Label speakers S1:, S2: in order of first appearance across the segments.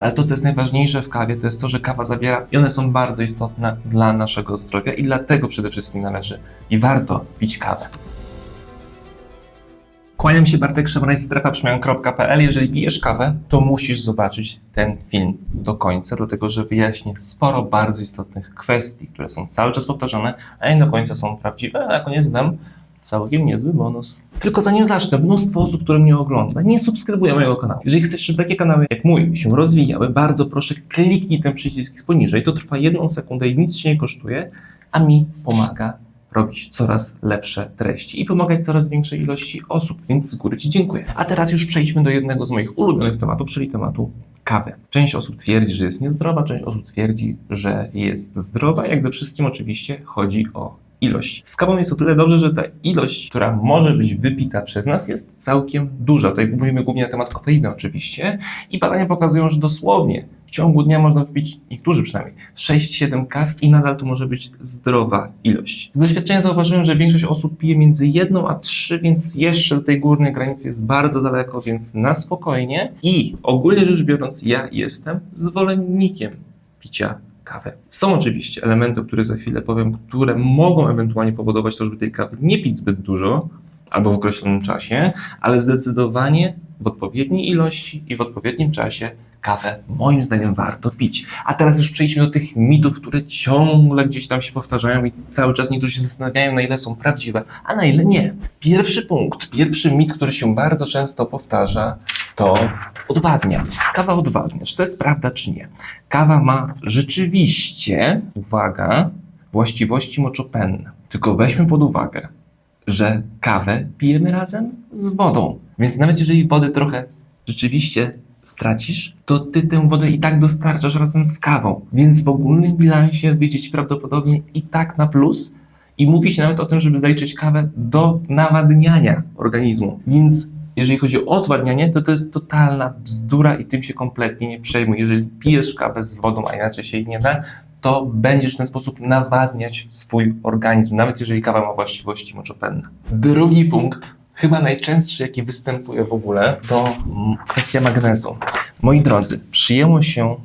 S1: Ale to, co jest najważniejsze w kawie, to jest to, że kawa zawiera i one są bardzo istotne dla naszego zdrowia i dlatego przede wszystkim należy i warto pić kawę. Kłaniam się Bartek Szemraj, strefa przemian.pl. Jeżeli pijesz kawę, to musisz zobaczyć ten film do końca, dlatego że wyjaśnię sporo bardzo istotnych kwestii, które są cały czas powtarzane, a nie do końca są prawdziwe, a na koniec dam całkiem niezły bonus. Tylko zanim zacznę, mnóstwo osób, które mnie ogląda, nie subskrybuje mojego kanału. Jeżeli chcesz, żeby takie kanały jak mój się rozwijały, bardzo proszę kliknij ten przycisk poniżej. To trwa jedną sekundę i nic się nie kosztuje, a mi pomaga robić coraz lepsze treści i pomagać coraz większej ilości osób, więc z góry Ci dziękuję. A teraz już przejdźmy do jednego z moich ulubionych tematów, czyli tematu kawy. Część osób twierdzi, że jest niezdrowa, część osób twierdzi, że jest zdrowa. Jak ze wszystkim oczywiście chodzi o ilość. Z kawą jest o tyle dobrze, że ta ilość, która może być wypita przez nas jest całkiem duża. Tutaj mówimy głównie na temat kofeiny oczywiście i badania pokazują, że dosłownie w ciągu dnia można wypić, niektórzy przynajmniej, 6-7 kaw i nadal to może być zdrowa ilość. Z doświadczenia zauważyłem, że większość osób pije między jedną a trzy, więc jeszcze do tej górnej granicy jest bardzo daleko, więc na spokojnie. I ogólnie rzecz biorąc, ja jestem zwolennikiem picia kawy. Są oczywiście elementy, o których za chwilę powiem, które mogą ewentualnie powodować to, żeby tej kawy nie pić zbyt dużo albo w określonym czasie, ale zdecydowanie w odpowiedniej ilości i w odpowiednim czasie kawę moim zdaniem warto pić. A teraz już przejdźmy do tych mitów, które ciągle gdzieś tam się powtarzają i cały czas niektórzy się zastanawiają, na ile są prawdziwe, a na ile nie. Pierwszy punkt, pierwszy mit, który się bardzo często powtarza, to odwadnia. Kawa odwadnia. Czy to jest prawda, czy nie? Kawa ma rzeczywiście, uwaga, właściwości moczopenne. Tylko weźmy pod uwagę, że kawę pijemy razem z wodą. Więc nawet jeżeli wody trochę rzeczywiście stracisz, to ty tę wodę i tak dostarczasz razem z kawą. Więc w ogólnym bilansie wyjdzie ci prawdopodobnie i tak na plus. I mówi się nawet o tym, żeby zaliczyć kawę do nawadniania organizmu. Więc jeżeli chodzi o odwadnianie, to to jest totalna bzdura i tym się kompletnie nie przejmuj. Jeżeli pijesz kawę z wodą, a inaczej się jej nie da, to będziesz w ten sposób nawadniać swój organizm, nawet jeżeli kawa ma właściwości moczopenne. Drugi punkt, chyba najczęstszy, jaki występuje w ogóle, to kwestia magnezu. Moi drodzy, przyjęło się,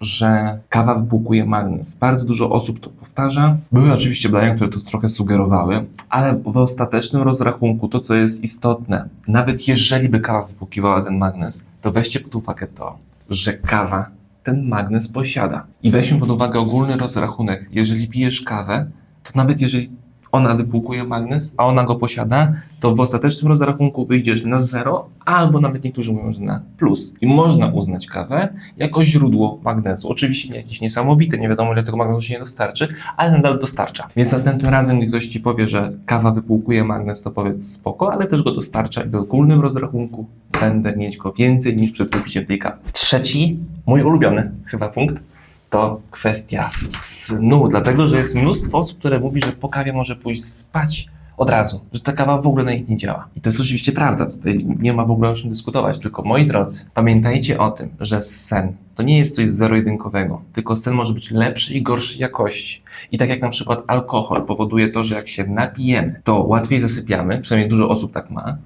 S1: że kawa wypłukuje magnez. Bardzo dużo osób to powtarza. Były oczywiście badania, które to trochę sugerowały, ale w ostatecznym rozrachunku to, co jest istotne, nawet jeżeli by kawa wypłukiwała ten magnez, to weźcie pod uwagę to, że kawa ten magnez posiada. I weźmy pod uwagę ogólny rozrachunek. Jeżeli pijesz kawę, to nawet jeżeli ona wypłukuje magnez, a ona go posiada, to w ostatecznym rozrachunku wyjdziesz na zero, albo nawet niektórzy mówią, że na plus. I można uznać kawę jako źródło magnezu. Oczywiście nie jakieś niesamowite, nie wiadomo ile tego magnezu się nie dostarczy, ale nadal dostarcza. Więc następnym razem, gdy ktoś ci powie, że kawa wypłukuje magnez, to powiedz spoko, ale też go dostarcza i w ogólnym rozrachunku będę mieć go więcej niż przed wypiciem tej kawy. Trzeci, mój ulubiony chyba punkt, to kwestia snu, dlatego że jest mnóstwo osób, które mówi, że po kawie może pójść spać od razu, że ta kawa w ogóle na nich nie działa. I to jest oczywiście prawda, tutaj nie ma w ogóle o czym dyskutować, tylko moi drodzy, pamiętajcie o tym, że sen to nie jest coś zero-jedynkowego, tylko sen może być lepszy i gorszej jakości. I tak jak na przykład alkohol powoduje to, że jak się napijemy, to łatwiej zasypiamy, przynajmniej dużo osób tak ma,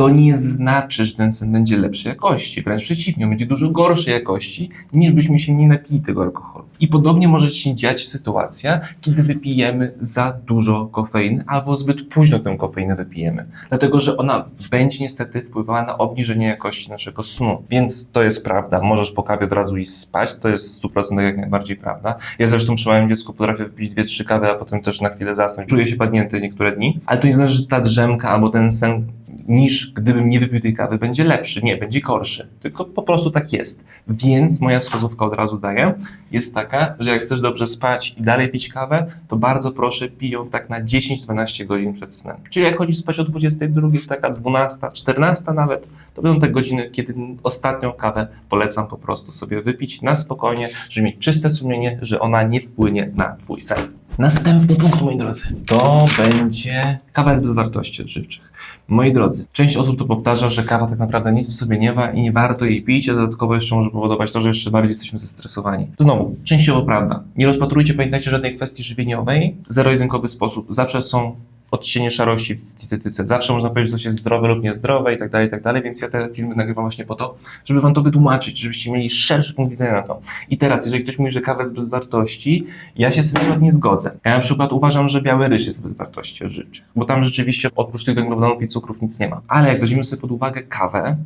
S1: to nie znaczy, że ten sen będzie lepszej jakości. Wręcz przeciwnie, będzie dużo gorszej jakości, niż byśmy się nie napili tego alkoholu. I podobnie może się dziać sytuacja, kiedy wypijemy za dużo kofeiny albo zbyt późno tę kofeinę wypijemy. Dlatego, że ona będzie niestety wpływała na obniżenie jakości naszego snu. Więc to jest prawda. Możesz po kawie od razu iść spać, to jest w 100% jak najbardziej prawda. Ja zresztą przy małym dziecku potrafię wypić dwie, trzy kawy, a potem też na chwilę zasnąć. Czuję się padnięty niektóre dni, ale to nie znaczy, że ta drzemka albo ten sen niż gdybym nie wypił tej kawy, będzie lepszy. Nie, będzie gorszy. Tylko po prostu tak jest. Więc moja wskazówka od razu daję, jest taka, że jak chcesz dobrze spać i dalej pić kawę, to bardzo proszę pij ją tak na 10-12 godzin przed snem. Czyli jak chodzisz spać o 22, taka 12, 14 nawet, to będą te godziny, kiedy ostatnią kawę polecam po prostu sobie wypić na spokojnie, żeby mieć czyste sumienie, że ona nie wpłynie na twój sen. Następny punkt, moi drodzy, to będzie kawa jest bez wartości odżywczych. Moi drodzy, część osób to powtarza, że kawa tak naprawdę nic w sobie nie ma i nie warto jej pić, a dodatkowo jeszcze może powodować to, że jeszcze bardziej jesteśmy zestresowani. Znowu, częściowo prawda. Nie rozpatrujcie, pamiętajcie, żadnej kwestii żywieniowej, zero-jedynkowy sposób. Zawsze są odcienie szarości w dietetyce. Zawsze można powiedzieć, że coś jest zdrowe lub niezdrowe i tak dalej, i tak dalej, więc ja te filmy nagrywam właśnie po to, żeby wam to wytłumaczyć, żebyście mieli szerszy punkt widzenia na to. I teraz, jeżeli ktoś mówi, że kawa jest bez wartości, ja się z tym nie zgodzę. Ja na przykład uważam, że biały ryż jest bez wartości odżywczych, bo tam rzeczywiście oprócz tych węglowodanów i cukrów nic nie ma. Ale jak weźmiemy sobie pod uwagę kawę,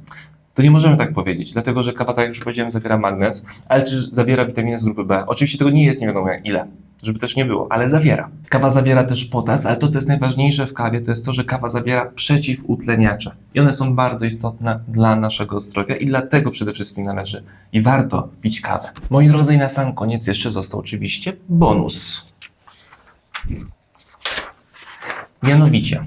S1: to nie możemy tak powiedzieć, dlatego że kawa, tak jak już powiedziałem, zawiera magnez, ale też zawiera witaminy z grupy B. Oczywiście tego nie jest nie wiadomo ile, żeby też nie było, ale zawiera. Kawa zawiera też potas, ale to, co jest najważniejsze w kawie, to jest to, że kawa zawiera przeciwutleniacze. I one są bardzo istotne dla naszego zdrowia i dlatego przede wszystkim należy i warto pić kawę. Moi drodzy, i na sam koniec jeszcze został oczywiście bonus. Mianowicie,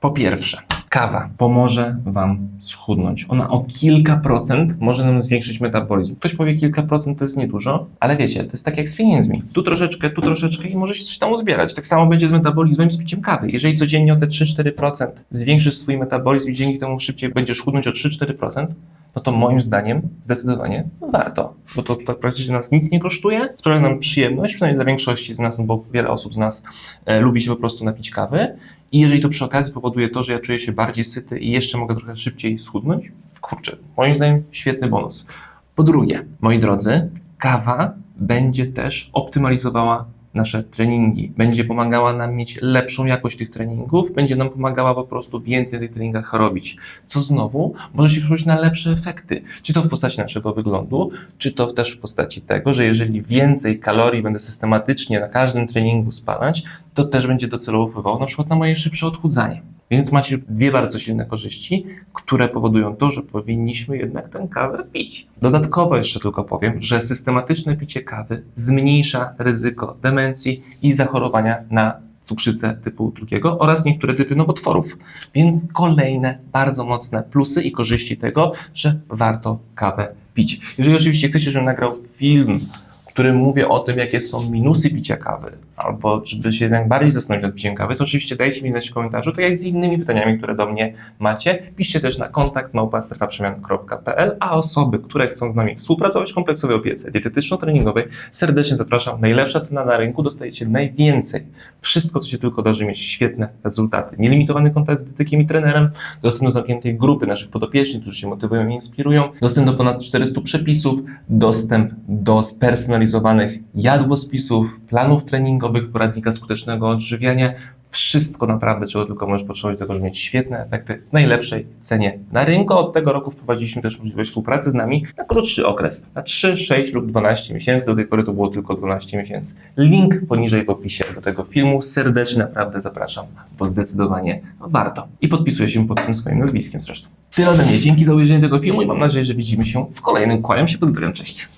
S1: po pierwsze, kawa pomoże Wam schudnąć. Ona o kilka procent może nam zwiększyć metabolizm. Ktoś powie, kilka procent to jest niedużo, ale wiecie, to jest tak jak z pieniędzmi. Tu troszeczkę, tu troszeczkę i może się coś tam uzbierać. Tak samo będzie z metabolizmem i z piciem kawy. Jeżeli codziennie o te 3-4% zwiększysz swój metabolizm i dzięki temu szybciej będziesz chudnąć o 3-4%, no to moim zdaniem zdecydowanie warto, bo to tak praktycznie nas nic nie kosztuje, sprawia nam przyjemność, przynajmniej dla większości z nas, no bo wiele osób z nas e, lubi się po prostu napić kawy i jeżeli to przy okazji powoduje to, że ja czuję się bardziej syty i jeszcze mogę trochę szybciej schudnąć, kurczę, moim zdaniem świetny bonus. Po drugie, moi drodzy, kawa będzie też optymalizowała nasze treningi, będzie pomagała nam mieć lepszą jakość tych treningów, będzie nam pomagała po prostu więcej na tych treningach robić, co znowu może się przełożyć na lepsze efekty, czy to w postaci naszego wyglądu, czy to też w postaci tego, że jeżeli więcej kalorii będę systematycznie na każdym treningu spalać, to też będzie docelowo wpływało na przykład na moje szybsze odchudzanie. Więc macie dwie bardzo silne korzyści, które powodują to, że powinniśmy jednak tę kawę pić. Dodatkowo jeszcze tylko powiem, że systematyczne picie kawy zmniejsza ryzyko demencji i zachorowania na cukrzycę typu drugiego oraz niektóre typy nowotworów. Więc kolejne bardzo mocne plusy i korzyści tego, że warto kawę pić. Jeżeli oczywiście chcecie, żebym nagrał film, w którym mówię o tym, jakie są minusy picia kawy, albo żeby się jednak bardziej zastanowić nad kawy, to oczywiście dajcie mi znać w komentarzu, tak jak z innymi pytaniami, które do mnie macie. Piszcie też na kontakt małpa.strefaprzemian.pl, a osoby, które chcą z nami współpracować w kompleksowej opiece dietetyczno-treningowej, serdecznie zapraszam. Najlepsza cena na rynku, dostajecie najwięcej. Wszystko, co się tylko da, żeby mieć świetne rezultaty. Nielimitowany kontakt z dietetykiem i trenerem, dostęp do zamkniętej grupy naszych podopiecznych, którzy się motywują i inspirują, dostęp do ponad 400 przepisów, dostęp do spersonalizowanych jadłospisów, planów treningowych, poradnika skutecznego odżywiania, wszystko naprawdę, czego tylko możesz potrzebować do tego, żeby mieć świetne efekty w najlepszej cenie na rynku. Od tego roku wprowadziliśmy też możliwość współpracy z nami na krótszy okres, na 3, 6 lub 12 miesięcy. Do tej pory to było tylko 12 miesięcy. Link poniżej w opisie do tego filmu. Serdecznie naprawdę zapraszam, bo zdecydowanie warto. I podpisuję się pod tym swoim nazwiskiem zresztą. Tyle ode mnie. Dzięki za obejrzenie tego filmu i mam nadzieję, że widzimy się w kolejnym. Kłaniam się, pozdrawiam, cześć.